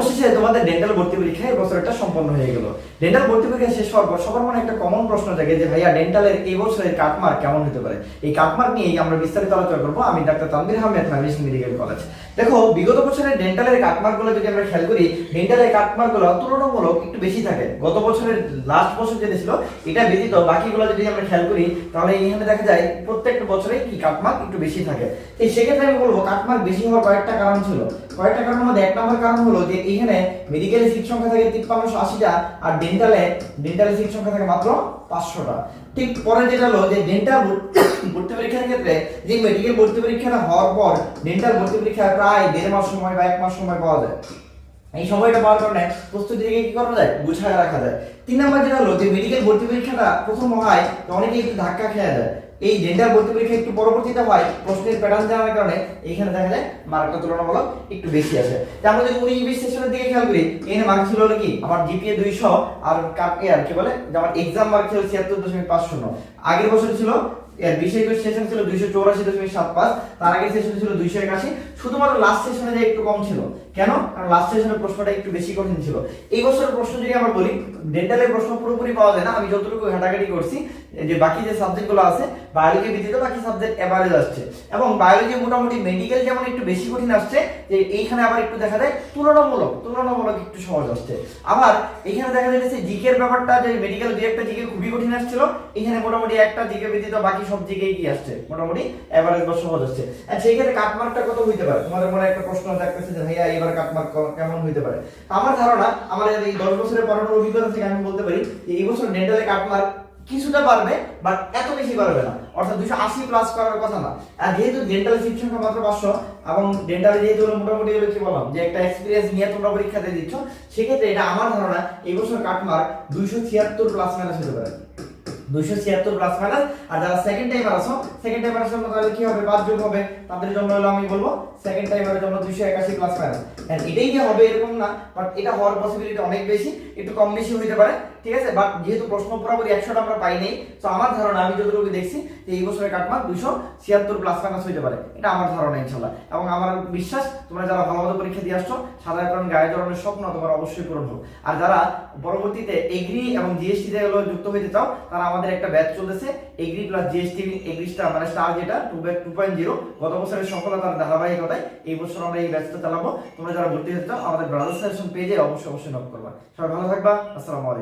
অবশেষে তোমাদের ডেন্টাল ভর্তি পরীক্ষা এই বছর একটা সম্পন্ন হয়ে গেল। ডেন্টাল ভর্তি পরীক্ষা শেষ হওয়ার সবার মনে একটা কমন প্রশ্ন জাগে যে, ভাইয়া ডেন্টালের এই বছরের কাটমার্ক কেমন হতে পারে? এই কাটমার্ক নিয়েই আমরা বিস্তারিত আলোচনা করব। আমি doctor Tanvir Ahmed pharmacy medical college দেখো, বিগত বছরের ডেন্টালের কাটমার্কগুলো যদি আমরা খেয়াল করি ডেন্টালের কাটমার্কগুলো তুলনামূলক একটু বেশি থাকে। গত বছরের লাস্ট বছর যেটা ছিল, এটা ব্যতীত বাকিগুলো যদি আমরা খেয়াল করি, তাহলে এখানে দেখা যায় প্রত্যেকটা বছরে কি কাটমার্ক একটু বেশি থাকে। তো সেক্ষেত্রে আমি বলব কাটমার্ক বেশি হওয়ার কয়েকটা কারণ ছিল। কয়েকটা কারণের মধ্যে এক নম্বর কারণ হলো যে এখানে মেডিকেল সিট সংখ্যা থাকে তিপ্পান্নশো আশিটা আর ডেন্টালে ডেন্টালে সিট সংখ্যা থাকে মাত্র পাঁচশোটা। ঠিক পরে যেটা হলো যে ডেন্টাল ভর্তি পরীক্ষার ক্ষেত্রে যে মেডিকেল ভর্তি পরীক্ষাটা হওয়ার পর ডেন্টাল ভর্তি পরীক্ষা প্রায় দেড় মাস সময় বা এক মাস সময় পাওয়া যায়। এই সময়টা পাওয়ার কারণে প্রস্তুতিকে কি করা যায়? গুছায় রাখা যায়। তিন নম্বর যেটা হলো যে মেডিকেল ভর্তি পরীক্ষাটা প্রথম হয়, তো অনেকে একটু ধাক্কা খেয়ে যায় এই ডেন্টাল ভর্তি পরীক্ষা একটু পরবর্তীতে হয়, প্রশ্নের প্যাটার্ন জানার কারণে এখানে দেখা যায় মার্কটা তুলনামূলক একটু বেশি যে আমরা যদি উনিশ বিশ সেশনের দিকে খেয়াল করি, এখানে মার্ক ছিল হলো কি? আমার জিপিএ দুইশো আর কাপ আর কি বলে? আমার এক্সাম মার্ক ছিল ছিয়াত্তর দশমিক পাঁচ শূন্য। আগের বছর ছিল এর বিশ একুশ সেশন ছিল দুইশো চৌরাশি দশমিক সাত পাঁচ, তার আগের সেশন ছিল দুইশো একাশি। শুধুমাত্র লাস্ট সেশনে যে একটু কম ছিল। কেন? কারণ লাস্ট সেশনের প্রশ্নটা একটু বেশি কঠিন ছিল। এই বছরের প্রশ্ন যদি আমরা বলি ডেন্টালের প্রশ্ন পুরোপুরি পাওয়া যায় না। আমি যতটুকু ঘাটাঘাটি করছি, যে বাকি যে সাবজেক্টগুলো আছে বায়োলজি বাকি সাবজেক্ট আসছে। এবং বায়োলজি মোটামুটি মেডিকেল যেমন একটু বেশি কঠিন আসছে, যে এইখানে আবার একটু দেখা যায় তুলনামূলক তুলনামূলক একটু সহজ আসছে। আবার এখানে দেখা যাচ্ছে জিকের ব্যাপারটা, যে মেডিকেল দুই একটা জিকে খুবই কঠিন আসছিল। এখানে মোটামুটি একটা জিকে ব্যতীত বাকি সব জিকেই কি আসছে, মোটামুটি এভারেজ বা সহজ আসছে আর কাটমার্কটা কত হইতে পারে? তোমাদের মনে একটা প্রশ্ন থাকতেছে যে, ভাইয়া, এবার কাটমার্ক কেমন হইতে পারে? আমার ধারণা, আমার এই দশ বছরের পড়ানোর অভিজ্ঞতা থেকে আমি বলতে পারি যে, এই বছর ডেন্টালে কাটমার্ক কিছুটা বাড়বে বাট এত বেশি বাড়বে না। অর্থাৎ দুশো আশি প্লাস করার কথা না। আর যেহেতু ডেন্টাল সিট সংখ্যা মাত্র পাঁচশো, এবং ডেন্টালে যেহেতু মোটামুটি হলো কি বললাম, যে একটা এক্সপিরিয়েন্স নিয়ে তোমরা পরীক্ষা দিয়ে দিচ্ছ, সেক্ষেত্রে এটা আমার ধারণা, এই বছর কাটমার্ক দুইশো ছিয়াত্তর প্লাস মাইনাস হতে পারে। দুইশো ছিয়াত্তর প্লাস মাইনাস আর যারা সেকেন্ড টাইমার আসো সেকেন্ড টাইমার আসলে তাহলে কি হবে? পাঁচ যোগ হবে। তাদের জন্য হলো আমি বলব সেকেন্ড টাইমারের জন্য দুইশো একাশি প্লাস মাইনাস এটাই যে হবে এরকম না? বাট এটা হওয়ার পসিবিলিটি অনেক বেশি, একটু কম বেশি হইতে পারে। ঠিক আছে? বাট যেহেতু প্রশ্ন পুরোপুরি একশোটা আমরা পাই নেই তো আমার ধারণা আমি যতটুকু দেখছি যে এই বছরের কাটমার্ক দুইশো ছিয়াত্তর প্লাস মাইনাস হইতে পারে। এটা আমার ধারণা ইনশাল্লাহ এবং আমার বিশ্বাস, তোমরা যারা ভালো ভালো পরীক্ষা দিয়ে আসছো সাধারণ গায়ে জড়ানোর স্বপ্ন তোমার অবশ্যই পূরণ হোক। আর যারা পরবর্তীতে এগ্রি এবং জিএসটি তে যুক্ত হইতে চাও, তারা আমাদের একটা ব্যাচ চলতেছে এগ্রি প্লাস জিএসটি এগ্রিস্টার মানে স্টার যেটা two back two point zero গত বছরের সফলতার ধারাবাহিকতায় এই বছর আমরা এই ব্যাচটা চালাবো। তোমরা যারা ভর্তি হতে আমাদের ব্রাদার্স সেশন পেজে অবশ্যই অবশ্যই নক করবা। সবাই ভালো থাকবা, আসসালামু আলাইকুম।